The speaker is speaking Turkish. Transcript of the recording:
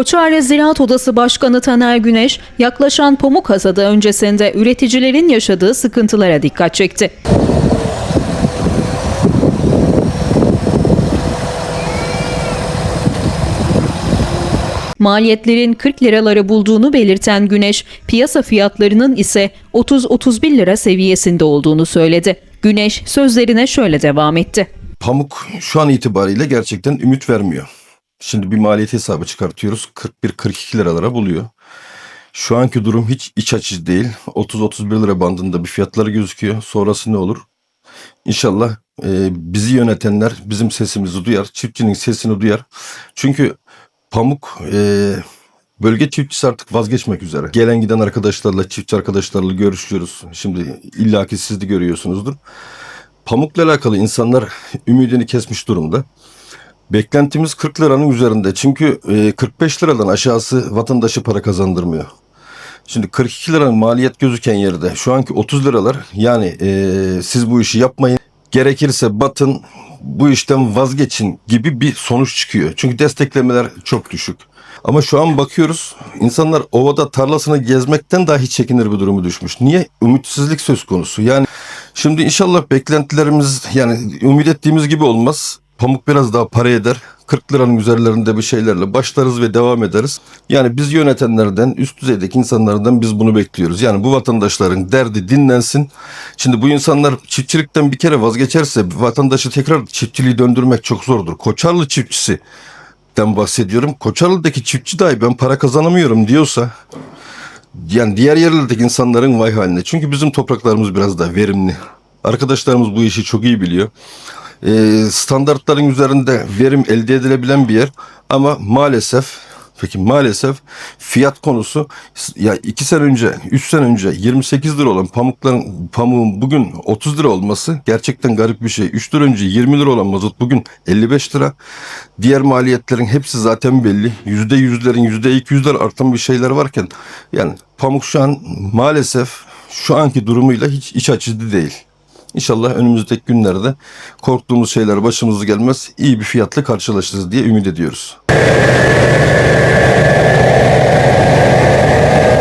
Koçarlı Ziraat Odası Başkanı Taner Güneş, yaklaşan pamuk hasadı öncesinde üreticilerin yaşadığı sıkıntılara dikkat çekti. Maliyetlerin 40 liraları bulduğunu belirten Güneş, piyasa fiyatlarının ise 30-31 lira seviyesinde olduğunu söyledi. Güneş sözlerine şöyle devam etti. Pamuk şu an itibariyle gerçekten ümit vermiyor. Şimdi bir maliyet hesabı çıkartıyoruz. 41-42 liralara buluyor. Şu anki durum hiç iç açıcı değil. 30-31 lira bandında bir fiyatları gözüküyor. Sonrası ne olur? İnşallah e, bizi yönetenler bizim sesimizi duyar. Çiftçinin sesini duyar. Çünkü pamuk e, bölge çiftçisi artık vazgeçmek üzere. Gelen giden arkadaşlarla, çiftçi arkadaşlarla görüşüyoruz. Şimdi illaki siz de görüyorsunuzdur. Pamukla alakalı insanlar ümidini kesmiş durumda. Beklentimiz 40 liranın üzerinde. Çünkü e, 45 liradan aşağısı vatandaşı para kazandırmıyor. Şimdi 42 liranın maliyet gözüken yerde şu anki 30 liralar yani e, siz bu işi yapmayın. Gerekirse batın bu işten vazgeçin gibi bir sonuç çıkıyor. Çünkü desteklemeler çok düşük. Ama şu an bakıyoruz insanlar ovada tarlasını gezmekten dahi çekinir bir durumu düşmüş. Niye? Ümitsizlik söz konusu. Yani şimdi inşallah beklentilerimiz yani ümit ettiğimiz gibi olmaz. Pamuk biraz daha para eder. 40 liranın üzerlerinde bir şeylerle başlarız ve devam ederiz. Yani biz yönetenlerden, üst düzeydeki insanlardan biz bunu bekliyoruz. Yani bu vatandaşların derdi dinlensin. Şimdi bu insanlar çiftçilikten bir kere vazgeçerse vatandaşı tekrar çiftçiliği döndürmek çok zordur. Koçarlı çiftçisi den bahsediyorum. Koçarlı'daki çiftçi dahi ben para kazanamıyorum diyorsa yani diğer yerlerdeki insanların vay haline. Çünkü bizim topraklarımız biraz daha verimli. Arkadaşlarımız bu işi çok iyi biliyor. Ee, standartların üzerinde verim elde edilebilen bir yer ama maalesef peki maalesef fiyat konusu ya 2 sene önce 3 sene önce 28 lira olan pamukların pamuğun bugün 30 lira olması gerçekten garip bir şey. 3 lira önce 20 lira olan mazot bugün 55 lira. Diğer maliyetlerin hepsi zaten belli. %100'lerin %200'ler artan bir şeyler varken yani pamuk şu an maalesef şu anki durumuyla hiç iç açıcı değil. İnşallah önümüzdeki günlerde korktuğumuz şeyler başımıza gelmez. iyi bir fiyatla karşılaşırız diye ümit ediyoruz.